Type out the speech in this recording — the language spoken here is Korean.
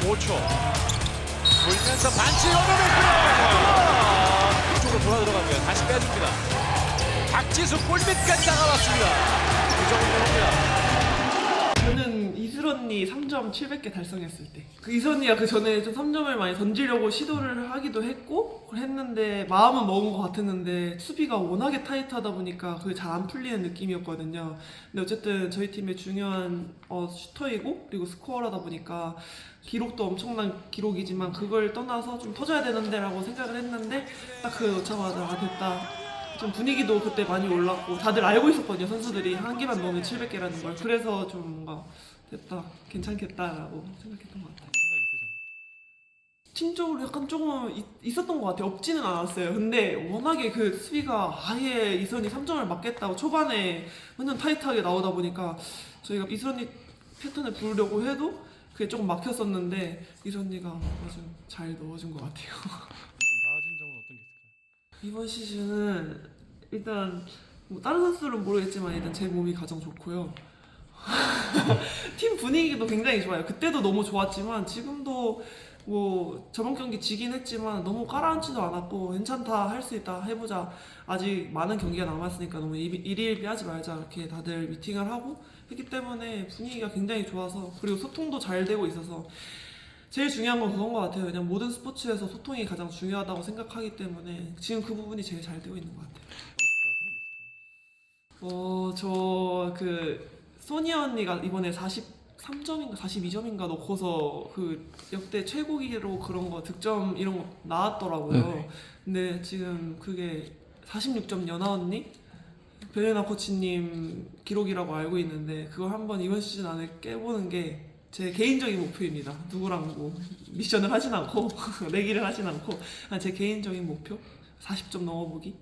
5초. 돌면서 반칙 얻어냈고요. 이쪽으로 돌아 들어가고요. 다시 빼줍니다. 박지수 골밑까지 나가봤습니다. 그 정도입니다. 저는 이슬언니 3점 700개 달성했을 때. 그 이슬언니가 그 전에 좀 3점을 많이 던지려고 시도를 하기도 했고, 그걸 했는데, 마음은 먹은 것 같았는데, 수비가 워낙에 타이트하다 보니까 그게 잘 안 풀리는 느낌이었거든요. 근데 어쨌든 저희 팀의 중요한 어, 슈터이고, 그리고 스코어라다 보니까, 기록도 엄청난 기록이지만, 그걸 떠나서 좀 터져야 되는데라고 생각을 했는데, 딱 그 넣자마자, 아, 됐다. 좀 분위기도 그때 많이 올랐고 다들 알고 있었거든요 선수들이. 한 개만 넣으면 700개라는 걸. 그래서 좀 뭔가 됐다 괜찮겠다라고 생각했던 것 같아요. 팀적으로 약간 조금 있, 있었던 것 같아요. 없지는 않았어요. 근데 워낙에 그 수비가 아예 이선이 3점을 맞겠다고 초반에 완전 타이트하게 나오다 보니까 저희가 이선이 패턴을 부르려고 해도 그게 조금 막혔었는데 이선이가 아주 잘 넣어준 것 같아요 좀 나아진 점은 어떤 게 있을까요? 이번 시즌은 일단 뭐 다른 선수들은 모르겠지만 일단 제 몸이 가장 좋고요. 팀 분위기도 굉장히 좋아요. 그때도 너무 좋았지만 지금도 뭐 저번 경기 지긴 했지만 너무 깔아앉지도 않았고 괜찮다 할 수 있다 해보자 아직 많은 경기가 남았으니까 너무 일- 일희일비하지 말자 이렇게 다들 미팅을 하고 했기 때문에 분위기가 굉장히 좋아서 그리고 소통도 잘 되고 있어서 제일 중요한 건 그건 것 같아요. 그냥 모든 스포츠에서 소통이 가장 중요하다고 생각하기 때문에 지금 그 부분이 제일 잘 되고 있는 것 같아요. 어, 저 그 소니 언니가 이번에 43점인가 42점인가 넣고서 그 역대 최고 기록 그런 거 득점 이런 거 나왔더라고요. 네. 근데 지금 그게 46점 연하 언니 베레나 코치님 기록이라고 알고 있는데 그걸 한번 이번 시즌 안에 깨보는 게 제 개인적인 목표입니다. 누구랑 뭐 미션을 하진 않고 내기를 하진 않고 그냥 제 개인적인 목표 40점 넘어보기